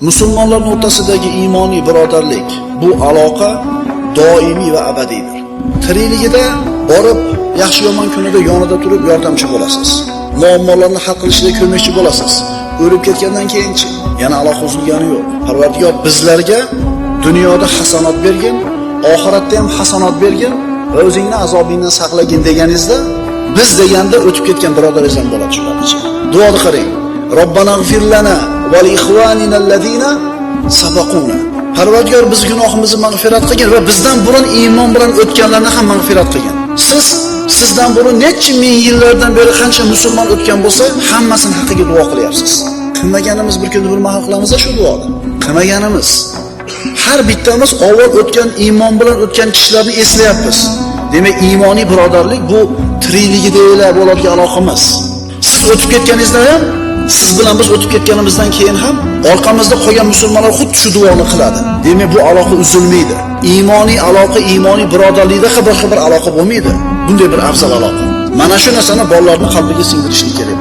Musulmonlar o'rtasidagi iymoniy birodarlik bu aloqa doimiy va abadiydir. Tirikligida borib, yaxshi yomon kunida yonida turib yordamchi bo'lasiz. Muammolarni hal qilishga ko'makchi bo'lasiz. O'lib ketgandan keyinchi yana aloqa uzilgani yo'q. Parvardigor bizlarga dunyoda hasanot bergin, oxiratda ham hasanot bergin va o'zingni azobingdan saqlagin deganingizda biz deganda o'tib ketgan birodaringiz ham bo'ladi shularning ichida. Duoni qarang. Robbana g'fir lana va li ikhwanina. Parvardigor biz gunohimizni mag'firat qilgin va bizdan burun iymon bilan o'tganlarni ham mag'firat qilgin. Siz sizdan burun necha ming yillardan beri qancha musulmon o'tgan bo'lsa, hammasini haqqiga duo qilyapsiz. Qilmaganimiz bir kun bir mahal qilamiz shu duoni. Qilmaganimiz. Har bittamiz avval o'tgan iymon bilan o'tgan kishilarni eslayapmiz. Demak, iymoniy birodarlik bu tirikligida bo'ladigan aloqamiz. Siz o'tib ketganingizda ham siz bilan biz o'tib ketganimizdan keyin ham orqamizda qolgan musulmonlar xuddi shu duoni qiladi. Demak, bu aloqa uzilmaydi. Iymoniy aloqa, iymoniy birodarlikda boshqa bir aloqa bo'lmaydi. Bunday bir afzal aloqa. Mana shu narsani bolalarning qalbiga singdirishlik kerak.